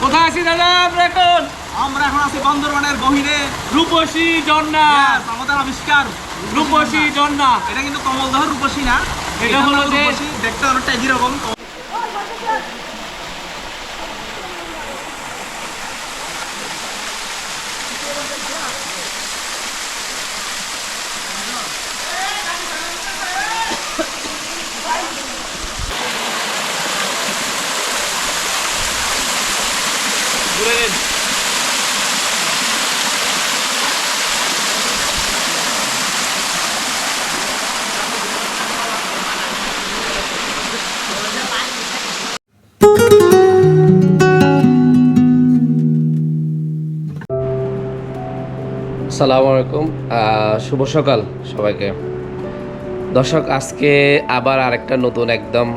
কোথায় আছি দাদা? আমরা এখন আমরা এখন আছি বন্দরবানের গহিরে রূপসী ঝর্ণা। আমাদের আবিষ্কার। রূপসী ঝর্ণা। এটা কিন্তু কমলদহ রূপসী না। এটা হলো যে- দেখতে অনেকটা একই রকম। সালামু আলাইকুম। শুভ সকাল সবাইকে। দর্শক, আজকে আবার আরেকটা নতুন একদম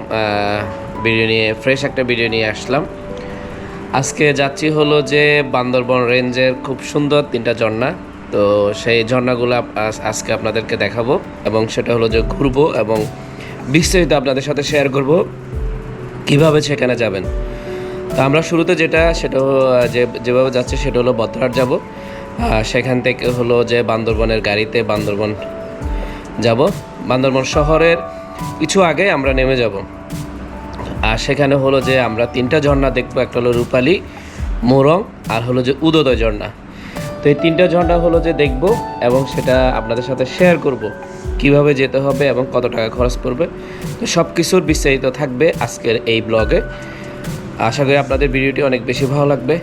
ভিডিও নিয়ে ফ্রেশ একটা ভিডিও নিয়ে আসলাম। আজকে যাচ্ছি হলো যে বান্দরবন রেঞ্জের খুব সুন্দর তিনটা ঝর্ণা। তো সেই ঝর্ণাগুলো আজকে আপনাদেরকে দেখাবো এবং সেটা হলো যে ঘুরবো এবং বিস্তারিত আপনাদের সাথে শেয়ার করব কীভাবে সেখানে যাবেন। তো আমরা শুরুতে যেটা, সেটা যে যেভাবে যাচ্ছে, সেটা হলো বদ্রহাট যাব। সেখান থেকে হলো যে বান্দরবনের গাড়িতে বান্দরবন যাব। বান্দরবন শহরের কিছু আগে আমরা নেমে যাব। আর সেখানে হলো যে আমরা তিনটা ঝর্ণা দেখব, একটা হলো রূপালী মোরং, আর হলো যে উদোদয় ঝর্ণা। তো এই তিনটা ঝর্ণা হলো যে দেখব এবং সেটা আপনাদের সাথে শেয়ার করব, কীভাবে যেতে হবে এবং কত টাকা খরচ পড়বে। তো সব কিছুর বিস্তারিত থাকবে আজকের এই ব্লগে আশা করি আপনাদের ভিডিওটি অনেক বেশি ভালো লাগবে।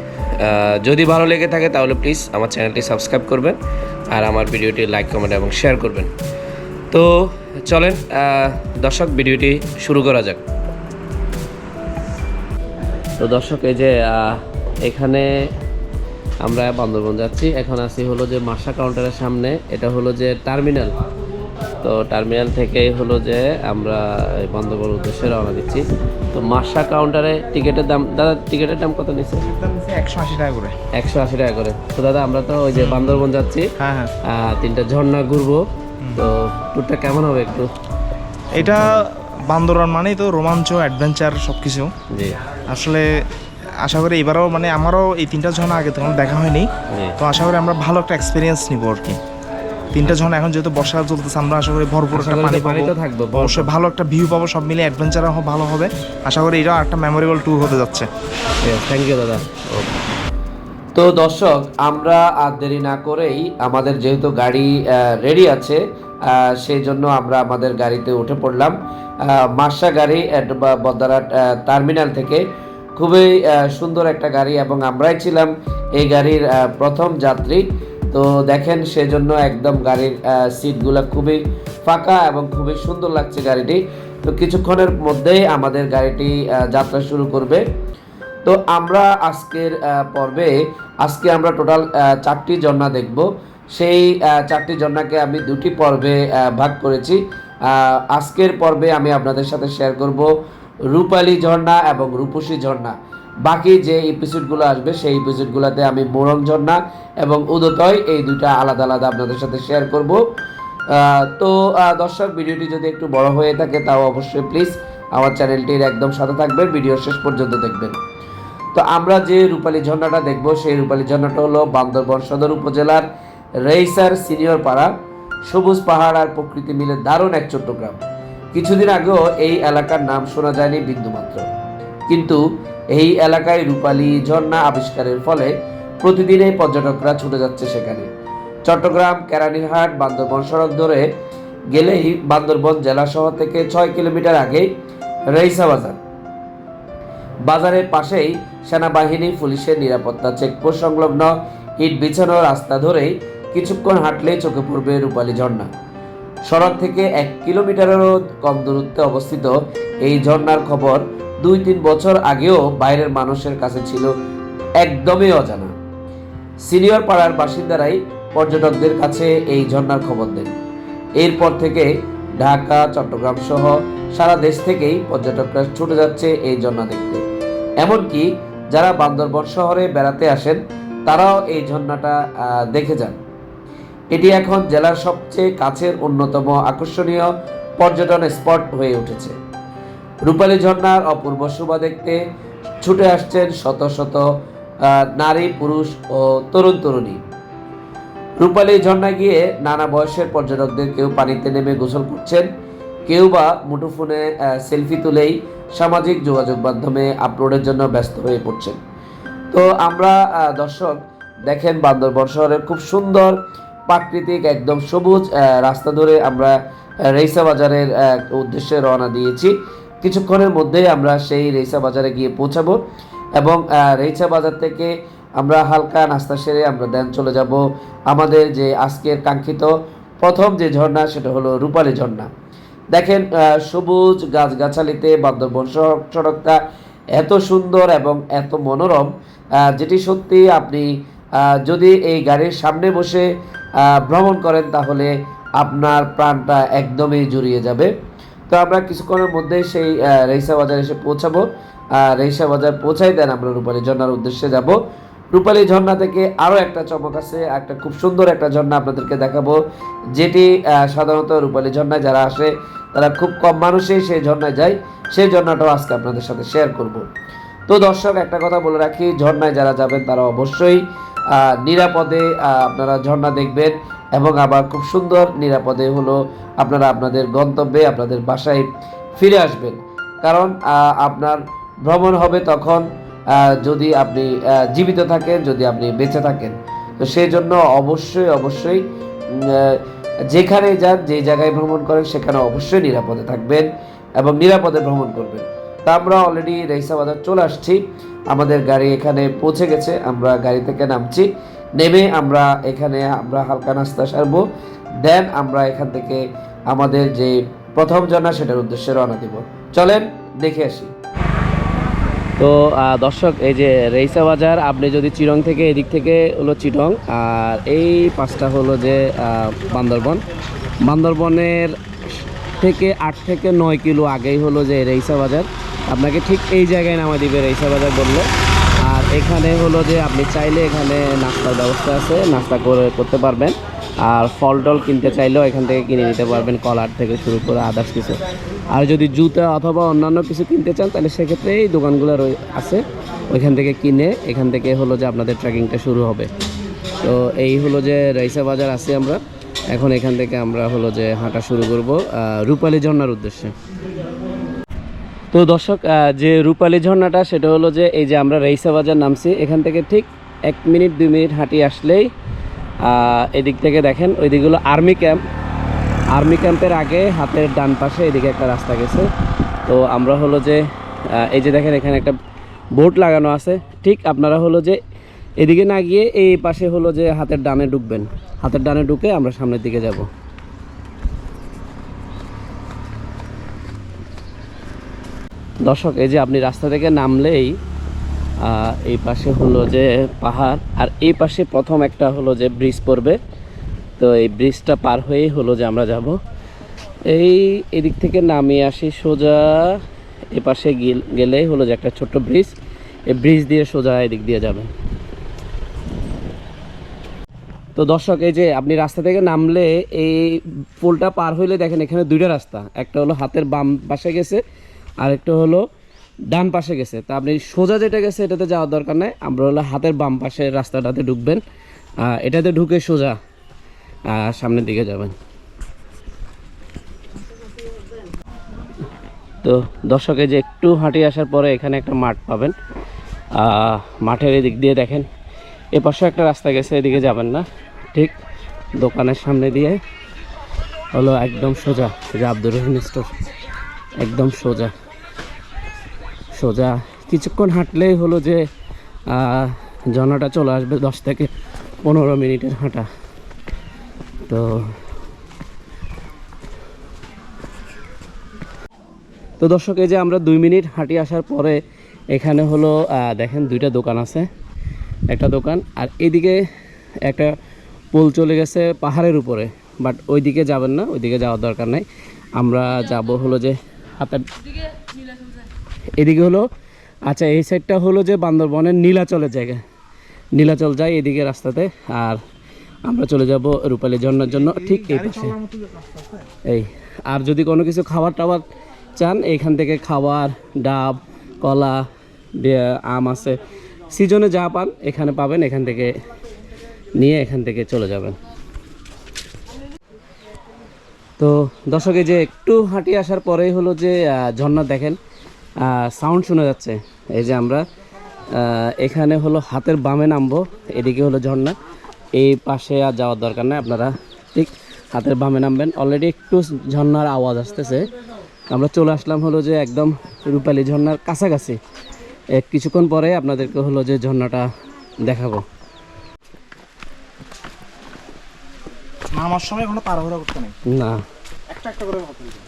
যদি ভালো লেগে থাকে তাহলে প্লিজ আমার চ্যানেলটি সাবস্ক্রাইব করবেন আর আমার ভিডিওটি লাইক কমেন্ট এবং শেয়ার করবেন। তো চলেন দর্শক, ভিডিওটি শুরু করা যাক। তো দর্শক, এই যে এখানে আমরা বান্দরবন যাচ্ছি। এখন আছি হলো যে মাসা কাউন্টারের সামনে। এটা হলো যে টার্মিনাল তো টার্মিনাল থেকেই হলো যে আমরা বান্দরবন উদ্দেশ্যে রওনা দিচ্ছি। তো মাসা কাউন্টারে টিকিটের দাম দাদা টিকিটের দাম কত নিচ্ছে? একশো আশি টাকা করে। একশো আশি টাকা করে। তো দাদা আমরা তো ওই যে বান্দরবন যাচ্ছি। হ্যাঁ হ্যাঁ। তিনটা ঝর্ণা ঘুরবো। তো ট্যুরটা কেমন হবে একটু? এটা বান্দরবান মানেই তো রোমাঞ্চ অ্যাডভেঞ্চার সব কিছু জি। আসলে আশা করি এবারও মানে আমারও এই তিনটা ঝর্ণা আগে তখন দেখা হয়নি। তো আশা করি আমরা ভালো একটা এক্সপিরিয়েন্স নিব আর কি। তিনটা ঝর্ণা এখন যেহেতু বর্ষাকাল চলতেছে আমরা আশা করি ভরপুর একটা পানি পাবো। থাকবে, অবশ্যই ভালো একটা ভিউ পাবো সব মিলে অ্যাডভেঞ্চার ভালো হবে। আশা করি এটাও একটা মেমোরেবল ট্যুর হতে যাচ্ছে। থ্যাংক ইউ দাদা। তো দর্শক আমরা আর দেরি না করেই আমাদের যেহেতু গাড়ি রেডি আছে সেই জন্য আমরা আমাদের গাড়িতে উঠে পড়লাম। মার্শা গাড়ি at বা- বদ্দারহাট আহ, টার্মিনাল থেকে। খুবই সুন্দর একটা গাড়ি এবং আমরাই ছিলাম এই গাড়ির প্রথম যাত্রী। তো দেখেন সেজন্য একদম গাড়ির সিটগুলো খুবই ফাঁকা এবং খুবই সুন্দর লাগছে গাড়িটি। তো কিছুক্ষণের মধ্যেই আমাদের গাড়িটি যাত্রা শুরু করবে। তো আমরা আজকের পর্বে, আজকে আমরা টোটাল চারটি ঝর্ণা দেখব। সেই চারটি ঝর্ণাকে আমি দুটি পর্বে ভাগ করেছি। আজকের পর্বে আমি আপনাদের সাথে শেয়ার করব রূপালী ঝর্ণা এবং রূপসী ঝর্ণা। বাকি যে এপিসোডগুলো আসবে, সেই এপিসোডগুলোতে আমি মোরং ঝর্ণা এবং উদতয় এই দুটা আলাদা আলাদা আপনাদের সাথে শেয়ার করব। তো দর্শক, ভিডিওটি যদি একটু বড় হয়ে থাকে, তাও অবশ্যই প্লিজ আমার চ্যানেলটির একদম সাথে থাকবেন, ভিডিও শেষ পর্যন্ত দেখবেন। তো আমরা যে রূপালী ঝর্ণাটা দেখব, সেই রূপালী ঝর্ণাটা হলো বান্দরবন সদর উপজেলার রেইসার সিনিয়র পাড়া। সবুজ পাহাড় আর প্রকৃতি মিলে দারুণ এক ছোট্ট গ্রাম কিছুদিন আগেও এই এলাকার নাম শোনা যায়নি বিন্দুমাত্র। কিন্তু এই এলাকায় রূপালী ঝর্ণা আবিষ্কারের ফলে প্রতিদিনই পর্যটকরা ছুটে যাচ্ছে সেখানে। চট্টগ্রাম, কেরানীরহাট, বান্দরবন সড়ক ধরে গেলেই বান্দরবন জেলা শহর থেকে ছয় কিলোমিটার আগেই রেইসা বাজার। বাজারের পাশেই সেনাবাহিনী, পুলিশের নিরাপত্তা চেকপোস্ট সংলগ্ন ইট বিছানো রাস্তা ধরেই কিছুক্ষণ হাঁটলেই চোখে পড়বে রূপালী ঝর্ণা। সড়ক থেকে এক কিলোমিটারেরও কম দূরত্বে অবস্থিত এই ঝর্ণার খবর দুই তিন বছর আগেও বাইরের মানুষের কাছে ছিল একদমই অজানা। সিনিয়র পাড়ার বাসিন্দারাই পর্যটকদের কাছে এই ঝর্ণার খবর দেন। এরপর থেকে ঢাকা, চট্টগ্রাম সহ সারা দেশ থেকেই পর্যটকরা ছুটে যাচ্ছে এই ঝর্ণা দেখতে। এমনকি যারা বান্দরবন শহরে বেড়াতে আসেন, তারাও এই ঝর্ণাটা দেখে যান। এটি এখন জেলার সবচেয়ে কাছের অন্যতম আকর্ষণীয় পর্যটন স্পট হয়ে উঠেছে। রূপালী ঝর্ণার অপূর্ব শোভা দেখতে ছুটে আসছেন শত শত নারী, পুরুষ ও তরুণ তরুণী। রূপালী ঝর্ণা গিয়ে নানা বয়সের পর্যটকদের কেউ পানিতে নেমে গোসল করছেন, কেউ বা মুঠোফোনে সেলফি তুলেই সামাজিক যোগাযোগ মাধ্যমে আপলোডের জন্য ব্যস্ত হয়ে পড়ছেন। তো আমরা দর্শক, দেখেন বান্দরবন শহরের খুব সুন্দর, প্রাকৃতিক, একদম সবুজ রাস্তা ধরে আমরা রেইসা বাজারের উদ্দেশ্যে রওনা দিয়েছি। কিছুক্ষণের মধ্যেই আমরা সেই রেইসা বাজারে গিয়ে পৌঁছাবো এবং রেইসা বাজার থেকে আমরা হালকা নাস্তা সেরে আমরা দেন চলে যাব আমাদের যে আজকের কাঙ্ক্ষিত প্রথম যে ঝর্ণা সেটা হলো রূপালী ঝর্ণা। দেখেন সবুজ গাছগাছালিতে বান্দরবন সড়ক সড়কটা এত সুন্দর এবং এত মনোরম যেটি সত্যি আপনি যদি এই গাড়ির সামনে বসে ভ্রমণ করেন তাহলে আপনার প্রাণটা একদমই জুড়িয়ে যাবে। তো আমরা কিছুক্ষণের মধ্যেই সেই রেইসা বাজার এসে পৌঁছাবো। আর রেইসা বাজার পৌঁছাই দেন আমরা রূপালী ঝর্ণার উদ্দেশ্যে যাব। রূপালী ঝর্ণা থেকে আরও একটা চমক আছে, একটা খুব সুন্দর একটা ঝর্ণা আপনাদেরকে দেখাবো, যেটি সাধারণত রূপালী ঝর্ণায় যারা আসে, তারা খুব কম মানুষই সেই ঝর্ণায় যায়। সেই ঝর্ণাটাও আজকে আপনাদের সাথে শেয়ার করব। তো দর্শক, একটা কথা বলে রাখি, ঝর্ণায় যারা যাবেন তারা অবশ্যই নিরাপদে আপনারা ঝর্ণা দেখবেন। এবং আবার খুব সুন্দর নিরাপদে হলো আপনারা আপনাদের গন্তব্যে আপনাদের বাসায় ফিরে আসবেন। কারণ আপনার ভ্রমণ হবে তখন যদি আপনি জীবিত থাকেন, যদি আপনি বেঁচে থাকেন। তো সেই জন্য অবশ্যই অবশ্যই যেখানে যান, যে জায়গায় ভ্রমণ করেন, সেখানে অবশ্যই নিরাপদে থাকবেন এবং নিরাপদে ভ্রমণ করবেন। তা আমরা অলরেডি রেইসা বাজার চলে আসছি। আমাদের গাড়ি এখানে পৌঁছে গেছে। আমরা গাড়ি থেকে নামছি। নেমে আমরা এখানে, আমরা হালকা নাস্তা সারবো। দেন আমরা এখান থেকে আমাদের যে প্রথম জানা, সেটার উদ্দেশ্যে রওনা দিব। চলেন, দেখে আসি। তো দর্শক, এই যে রেইসা বাজার, আপনি যদি চিরং থেকে এদিক থেকে হলো চিটং, আর এই পাঁচটা হলো যে বান্দরবন। বান্দরবনের থেকে আট থেকে নয় কিলো আগেই হলো যে রেইসা বাজার। আপনাকে ঠিক এই জায়গায় নামা দিবে রেইসা বাজার বললে। এখানে হলো যে আপনি চাইলে এখানে নাস্তার ব্যবস্থা আছে, নাস্তা করে করতে পারবেন। আর ফল টল কিনতে চাইলেও এখান থেকে কিনে নিতে পারবেন, কলার থেকে শুরু করে আদার্স কিছু। আর যদি জুতা অথবা অন্যান্য কিছু কিনতে চান, তাহলে সেক্ষেত্রে এই দোকানগুলো আছে। ওইখান থেকে কিনে এখান থেকে হলো যে আপনাদের ট্রেকিংটা শুরু হবে। তো এই হলো যে রাইসা বাজার আছি আমরা। এখন এখান থেকে আমরা হলো যে হাঁটা শুরু করব রূপালী ঝর্ণার উদ্দেশ্যে। তো দর্শক যে রূপালী ঝর্ণাটা, সেটা হলো যে এই যে আমরা রেইসা বাজার নামছি, এখান থেকে ঠিক এক মিনিট, দুই মিনিট হাঁটি আসলেই এদিক থেকে দেখেন, ওইদিক হলো আর্মি ক্যাম্প। আর্মি ক্যাম্পের আগে হাতের ডান পাশে এদিকে একটা রাস্তা গেছে। তো আমরা হলো যে এই যে দেখেন, এখানে একটা বোর্ড লাগানো আছে। ঠিক আপনারা হলো যে এদিকে না গিয়ে এই পাশে হলো যে হাতের ডানে ঢুকবেন। হাতের ডানে ঢুকে আমরা সামনের দিকে যাব। দর্শক, এই যে আপনি রাস্তা থেকে নামলেই এই পাশে হলো যে পাহাড়, আর এই পাশে প্রথম একটা হলো যে ব্রিজ পড়বে। তো এই ব্রিজটা পার হয়েই হলো যে আমরা যাব। এই এদিক থেকে নামিয়ে আসি সোজা, এ পাশে গেলেই হলো যে একটা ছোট্ট ব্রিজ এই ব্রিজ দিয়ে সোজা এদিক দিয়ে যাবে। তো দর্শক, এই যে আপনি রাস্তা থেকে নামলে এই পোলটা পার হইলে দেখেন এখানে দুইটা রাস্তা। একটা হলো হাতের বাম পাশে গেছে আর একটা হলো ডান পাশে গেছে। তা আপনি সোজা যেটা গেছে, এটাতে যাওয়ার দরকার নেই। আমরা হলো হাতের বাম পাশের রাস্তাটাতে ঢুকবেন। এটাতে ঢুকে সোজা সামনের দিকে যাবেন। তো দর্শকে যে একটু হাঁটি আসার পরে এখানে একটা মাঠ পাবেন। মাঠের এদিক দিয়ে দেখেন, এ পাশে একটা রাস্তা গেছে, এদিকে যাবেন না। ঠিক দোকানের সামনে দিয়ে হলো একদম সোজা যে আব্দুর রহিম স্টোর, একদম সোজা। সোজা কিছুক্ষণ হাঁটলেই হলো যে ঝর্ণাটা চলে আসবে দশ থেকে পনেরো মিনিটের হাঁটা। তো তো দর্শক, এই যে আমরা দুই মিনিট হাঁটি আসার পরে এখানে হলো দেখেন দুইটা দোকান আছে, একটা দোকান আর এদিকে একটা পোল চলে গেছে পাহাড়ের উপরে, বাট ওইদিকে যাবেন না, ওইদিকে যাওয়ার দরকার নাই। আমরা যাব হলো যে হাতের এদিকে হলো আচ্ছা এই সাইডটা হলো যে বান্দরবনের নীলাচলের জায়গা। নীলাচল যায় এদিকে রাস্তাতে আর আমরা চলে যাব রূপালী ঝর্ণার জন্য ঠিক এই পাশে। এই আর যদি কোনো কিছু খাবার টাবার চান এখান থেকে খাবার ডাব কলা আম আছে সিজনে যা পান এখানে পাবেন এখান থেকে নিয়ে এখান থেকে চলে যাবেন। তো দর্শকে যে একটু হাঁটি আসার পরেই হলো যে ঝর্ণা দেখেন সাউন্ড শোনা যাচ্ছে। এই যে আমরা এখানে হলো হাতের বামে নামবো এদিকে হলো ঝর্ণা। এই পাশে আর যাওয়ার দরকার নেই আপনারা ঠিক হাতের বামে নামবেন। অলরেডি একটু ঝর্ণার আওয়াজ আসতেছে। আমরা চলে আসলাম হলো যে একদম রূপালী ঝর্ণার কাছাকাছি। এক কিছুক্ষণ পরে আপনাদেরকে হলো যে ঝর্ণাটা দেখাবো। নামার সময় কোনো তাড়াহুড়া করতে নেই। না। একটা একটা করে কথা বলতে হবে।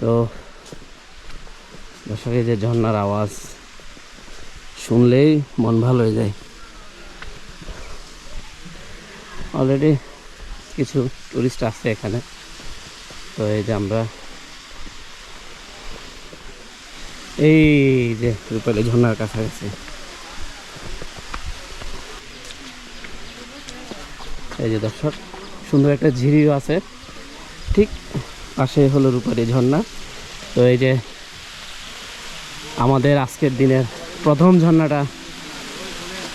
তো দর্শক এই যে ঝর্ণার আওয়াজ শুনলেই মন ভালো হয়ে যায়। অলরেডি কিছু টুরিস্ট আসছে এখানে। তো এই যে আমরা এই যে রূপালী ঝর্নার কাছাকাছি। এই যে দর্শক, সুন্দর একটা ঝিরিও আছে। ঠিক পাশে হলো রূপারি ঝর্ণা। তো এই যে আমাদের আজকের দিনের প্রথম ঝর্ণাটা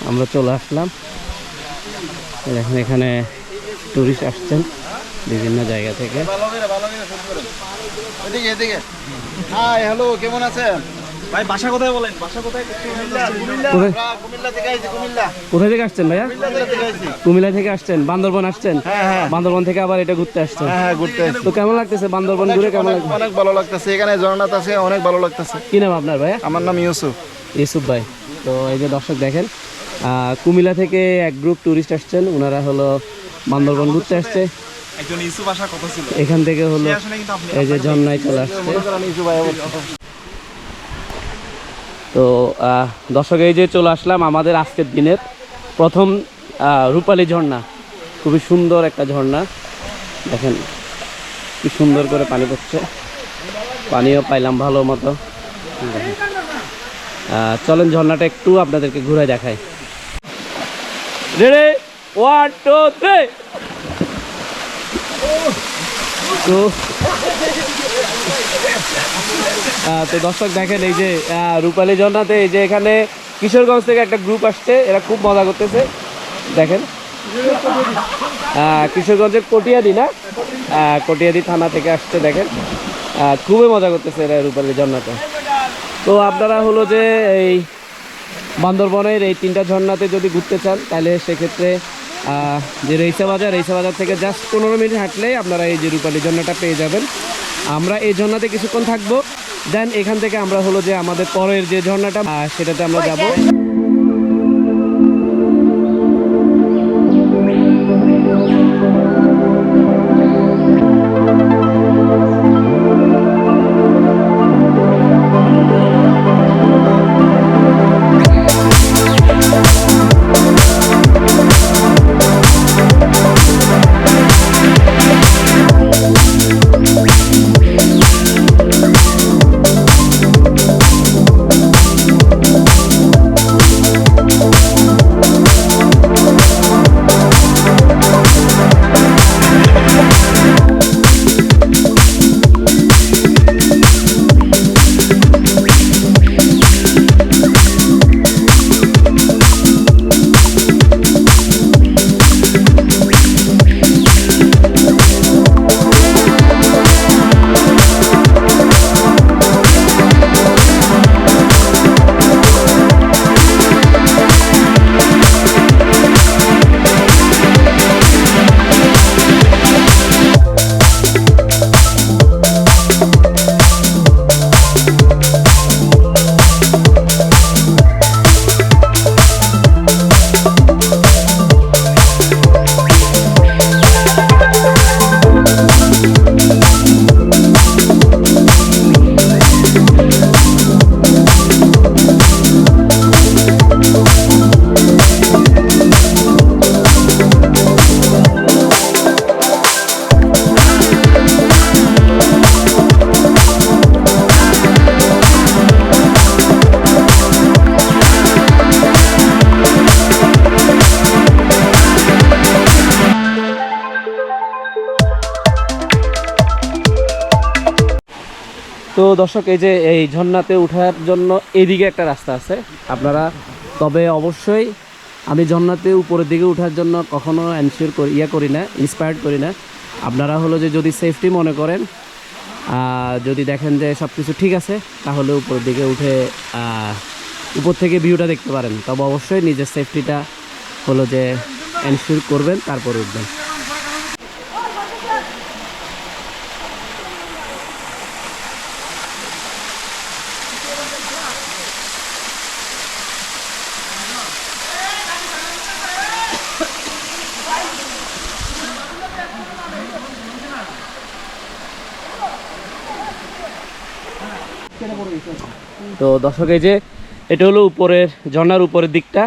আমরা চলে আসলাম। এখন এখানে টুরিস্ট আসছেন বিভিন্ন জায়গা থেকে। হ্যালো, কেমন আছেন? ভাই বাসা কোথায় বলেন? বাসা কোথায়? কুমিল্লা কুমিল্লা। কোথায়? থেকে কোথা থেকে আসছেন ভাইয়া? কুমিল্লা থেকে আইছি। কুমিল্লা থেকে আসছেন বান্দরবন আসছেন? হ্যাঁ হ্যাঁ। বান্দরবন থেকে আবার এটা ঘুরতে আসছেন? হ্যাঁ হ্যাঁ ঘুরতে তো কেমন লাগতেছে বান্দরবন ঘুরে কেমন অনেক ভালো লাগতেছে। এখানে আছে অনেক ভালো লাগতেছে। কি নাম আপনার ভাইয়া? আমার নাম ইউসুফ। ইউসুফ ভাই। তো এই যে দর্শক দেখেন কুমিল্লা থেকে এক গ্রুপ টুরিস্ট আসছেন ওনারা হলো বান্দরবন ঘুরতে আসছে। এখান থেকে হলো এই যে ঝর্ণায় চলে আসছে মনে করেন ইউসুফ ভাই তো দর্শক, এই যে চলে আসলাম আমাদের আজকের দিনের প্রথম রূপালী ঝর্ণা। খুবই সুন্দর একটা ঝর্ণা। দেখেন, কি সুন্দর করে পানি পড়ছে। পানিও পাইলাম ভালো মতো। চলেন ঝর্ণাটা একটু আপনাদেরকে ঘুরে দেখাই। রেডি ওয়ান টু থ্রি তো দর্শক দেখেন, এই যে রূপালী ঝর্ণাতে এই যে এখানে কিশোরগঞ্জ থেকে একটা গ্রুপ আসছে, এরা খুব মজা করতেছে। দেখেন। কিশোরগঞ্জের কটিয়াদি না? কটিয়াদি থানা থেকে আসছে, দেখেন। খুবই মজা করতেছে এরা রূপালী ঝর্ণাতে। তো আপনারা হলো যে এই বান্দরবনের এই তিনটা ঝর্ণাতে যদি ঘুরতে চান, তাহলে সেক্ষেত্রে যে রেইসা বাজার রেইসা বাজার থেকে জাস্ট পনেরো মিনিট হাঁটলেই আপনারা এই যে রূপালী ঝর্ণাটা পেয়ে যাবেন। আমরা এই ঝর্ণাতে কিছুক্ষণ থাকব। দেন এখান থেকে আমরা হলো যে আমাদের পরের যে ঝর্ণাটা সেটাতে আমরা যাব। তো দর্শক, এই যে এই ঝর্ণাতে ওঠার জন্য এইদিকে একটা রাস্তা আছে। আপনারা তবে অবশ্যই আমি ঝর্ণাতে উপরের দিকে ওঠার জন্য কখনো এনশিওর করি ইয়ে করি না ইন্সপায়ার্ড করি না। আপনারা হলো যে যদি সেফটি মনে করেন যদি দেখেন যে সব কিছু ঠিক আছে, তাহলে উপরের দিকে উঠে উপর থেকে ভিউটা দেখতে পারেন। তবে অবশ্যই নিজের সেফটিটা হলো যে এনশিওর করবেন, তারপর উঠবেন। তো দর্শক, এই যে এটা হলো উপরের ঝর্নার উপরের দিকটা।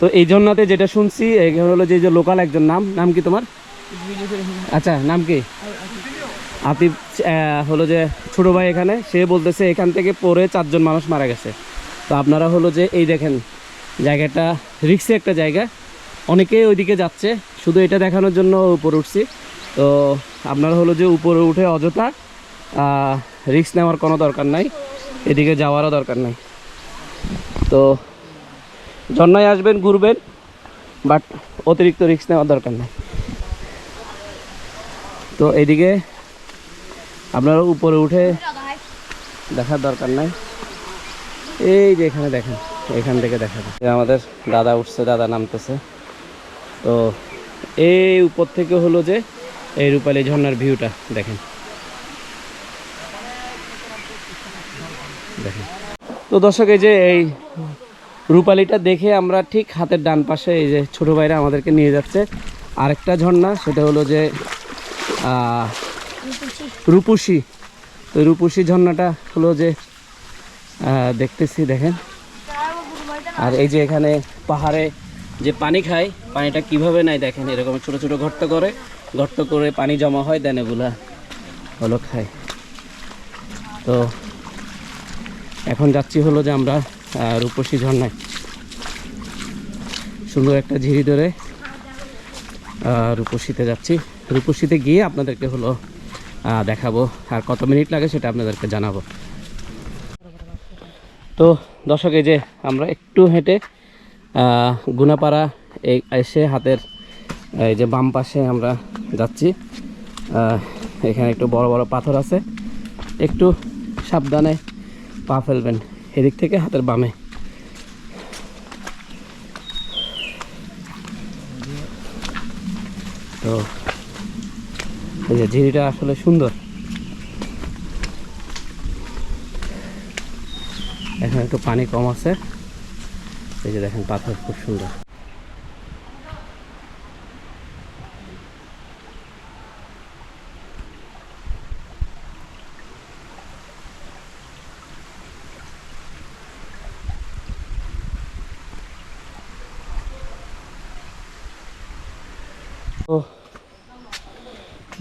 তো এই ঝর্ণাতে যেটা শুনছি হলো যে যে লোকাল একজন, নাম নাম কি তোমার? আচ্ছা নাম কি? আতিফ হলো যে ছোট ভাই এখানে, সে বলতেছে এখান থেকে পরে চারজন মানুষ মারা গেছে। তো আপনারা হলো যে এই দেখেন, জায়গাটা রিক্সি একটা জায়গা। অনেকেই ওইদিকে যাচ্ছে, শুধু এটা দেখানোর জন্য উপরে উঠছি। তো আপনারা হলো যে উপরে উঠে অযথা রিক্স নেওয়ার কোনো দরকার নাই। এদিকে যাওয়ারও দরকার নাই। তো ঝর্ণায় আসবেন, ঘুরবেন বাট অতিরিক্ত রিক্স নেওয়ার দরকার নেই। তো এদিকে আপনারা উপরে উঠে দেখার দরকার নাই। এই যে এখানে দেখেন, এখান থেকে দেখা যায় আমাদের দাদা উঠছে, দাদা নামতেছে। তো এই উপর থেকে হলো যে এই রূপালী ঝর্নার ভিউটা দেখেন। দেখেন। তো দর্শক, এই যে এই রূপালিটা দেখে আমরা ঠিক হাতের ডান পাশে এই যে ছোটো ভাইরা আমাদেরকে নিয়ে যাচ্ছে। আরেকটা ঝর্ণা, সেটা হলো যে রূপসী। তো রূপসী ঝর্ণাটা হলো যে দেখতেছি, দেখেন। আর এই যে এখানে পাহাড়ে যে পানি খায়, পানিটা কীভাবে নাই দেখেন, এরকম ছোট ছোট গর্ত করে গর্ত করে পানি জমা হয়, দেন এগুলা হলো খায়। তো এখন যাচ্ছি হলো যে আমরা রূপসী ঝর্ণায়। সুন্দর একটা ঝিরি ধরে রূপসীতে যাচ্ছি। রূপসীতে গিয়ে আপনাদেরকে হলো দেখাবো আর কত মিনিট লাগে সেটা আপনাদেরকে জানাব। তো দর্শক, এই যে আমরা একটু হেঁটে গুনাপাড়া এই এসে হাতের, এই যে বাম পাশে আমরা যাচ্ছি। এখানে একটু বড় বড় পাথর আছে। একটু সাবধানে পা ফেলবেন, এদিক থেকে হাতের বামে। তো, এই যে ঝিরিটা আসলে সুন্দর। এখন একটু পানি কম আছে। এই যে দেখেন পাথর খুব সুন্দর।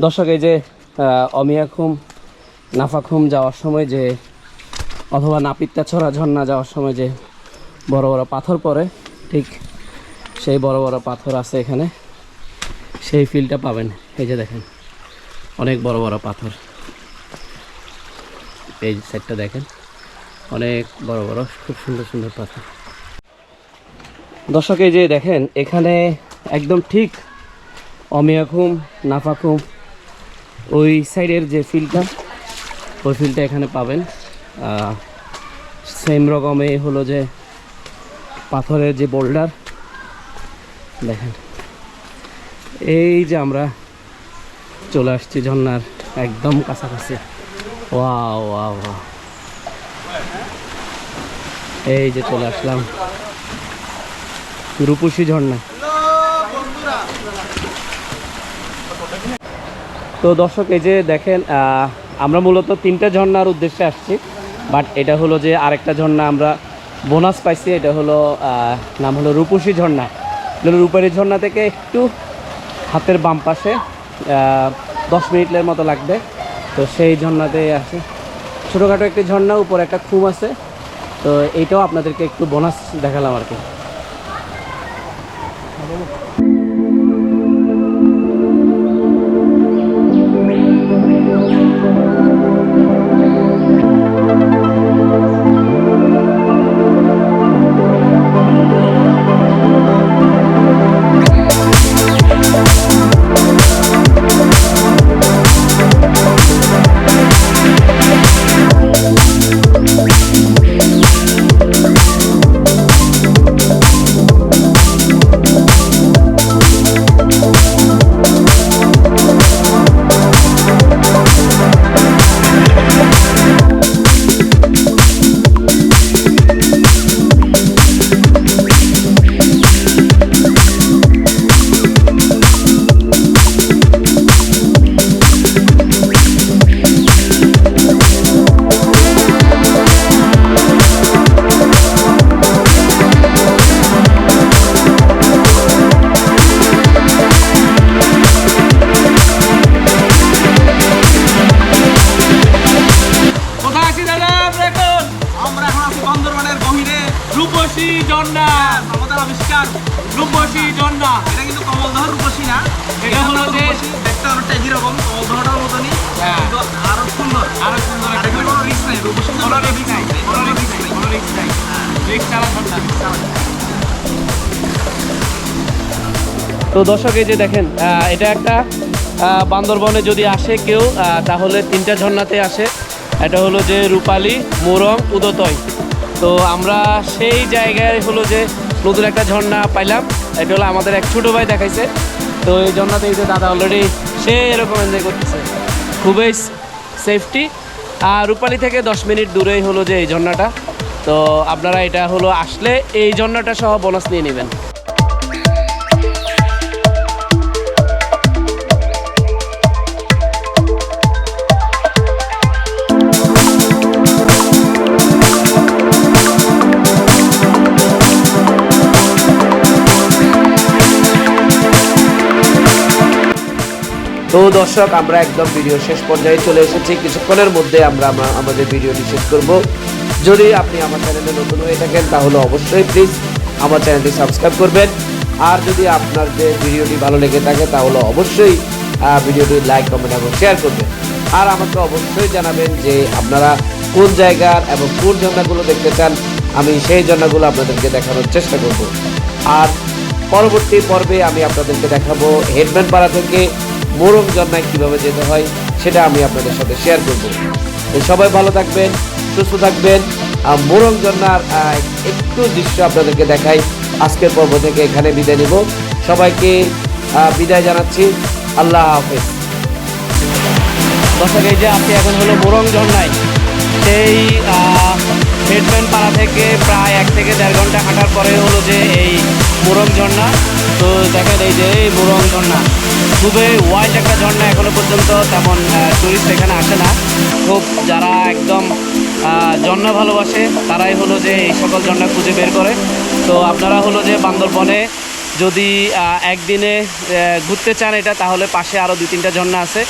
দর্শক, এই যে অমিয়াখুম নাফাখুম যাওয়ার সময় যে, অথবা নাপিত্তা ছড়া ঝর্ণা যাওয়ার সময় যে বড় বড় পাথর পড়ে, ঠিক সেই বড় বড় পাথর আছে এখানে। সেই ফিলটা পাবেন। এই যে দেখেন, অনেক বড় বড় পাথর। এই সাইডটা দেখেন, অনেক বড় বড়, খুব সুন্দর সুন্দর পাথর। দর্শক, এই যে দেখেন, এখানে একদম ঠিক অমিয়াখুম নাফাখুম ওই সাইডের যে ফিল্ডটা ওই ফিল্ডটা এখানে পাবেন। সেম রকমে হলো যে পাথরের যে বোল্ডার দেখেন, এই যে আমরা চলে আসছি ঝর্নার একদম কাছাকাছি। ওয়াও। এই যে চলে আসলাম। রূপসী ঝর্ণা। তো দর্শক, এই যে দেখেন আমরা মূলত তিনটা ঝর্ণার উদ্দেশ্যে আসছি, বাট এটা হলো যে আরেকটা ঝর্ণা আমরা বোনাস পাইছি, এটা হলো নাম হলো রূপসী ঝর্ণা। হলো ঝর্ণা থেকে একটু হাতের বাম পাশে দশ মিনিটের মতো লাগবে। তো সেই ঝর্ণাতে আছে ছোটোখাটো একটি ঝর্ণা, উপরে একটা খুম আছে। তো এইটাও আপনাদেরকে একটু বোনাস দেখালাম আর কি। তো দর্শক, এই যে দেখেন এটা একটা বান্দরবনে যদি আসে কেউ তাহলে তিনটা ঝর্ণাতে আসে। এটা হলো যে রূপালী, মোরং উদতয় তো আমরা সেই জায়গায় হলো যে নতুন একটা ঝর্ণা পাইলাম। এটা হলো আমাদের এক ছোটো ভাই দেখাইছে। তো এই ঝর্ণাতে এই যে দাদা অলরেডি সে এরকম এনজয় করতেছে। খুবই সেফটি আর রূপালী থেকে দশ মিনিট দূরেই হলো যে এই ঝর্ণাটা। তো আপনারা এটা হলো আসলে এই ঝর্ণাটা সহ বোনাস নিয়ে নেবেন। তো দর্শক, আমরা একদম ভিডিও শেষ পর্যায়ে চলে এসেছি। কিছুক্ষণের মধ্যে আমরা আমাদের ভিডিওটি শেষ করব। যদি আপনি আমার চ্যানেলে নতুন হয়ে থাকেন, তাহলে অবশ্যই প্লিজ আমার চ্যানেলটি সাবস্ক্রাইব করবেন। আর যদি আপনার যে ভিডিওটি ভালো লেগে থাকে, তাহলে অবশ্যই ভিডিওটি লাইক কমেন্ট এবং শেয়ার করবেন। আর আমাকে অবশ্যই জানাবেন যে আপনারা কোন জায়গার এবং কোন ঝর্ণাগুলো দেখতে চান, আমি সেই ঝর্ণাগুলো আপনাদেরকে দেখানোর চেষ্টা করব। আর পরবর্তী পর্বে আমি আপনাদেরকে দেখাবো হেডম্যান পাড়া থেকে মোরং জন্মায় কীভাবে যেতে হয় সেটা আমি আপনাদের সাথে শেয়ার করব। তো সবাই ভালো থাকবেন সুস্থ থাকবেন আর মোরং ঝর্ণার আহ, একটু দৃশ্য আপনাদেরকে দেখাই। আজকের পর্ব থেকে এখানে বিদায় নিব। সবাইকে বিদায় জানাচ্ছি। আল্লাহ হাফেজ। দর্শক এই যে আপনি এখন হলো মোরং ঝর্ণায় সেই হেডম্যান পাড়া থেকে প্রায় এক থেকে দেড় ঘণ্টা হাঁটার পরে হলো যে এই মোরং ঝর্ণা। তো দেখেন এই যে এই মোরং ঝর্ণা খুবই ওয়াইল্ড একটা ঝর্ণা এখনও পর্যন্ত তেমন টুরিস্ট এখানে আসে না। খুব যারা একদম ঝর্ণা ভালোবাসে, তারাই হলো যে এই সকল ঝর্ণা খুঁজে বের করে। তো আপনারা হলো যে বান্দরবনে যদি একদিনে ঘুরতে চান এটা, তাহলে পাশে আরও দুই তিনটা ঝর্ণা আছে।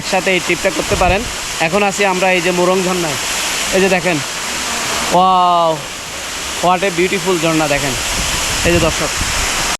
একসাথে এই ট্রিপটা করতে পারেন। এখন আছি আমরা এই যে মোরং ঝর্ণায়। এই যে দেখেন ওয়াও হোয়াট এ বিউটিফুল ঝর্ণা দেখেন। এই যে দর্শক।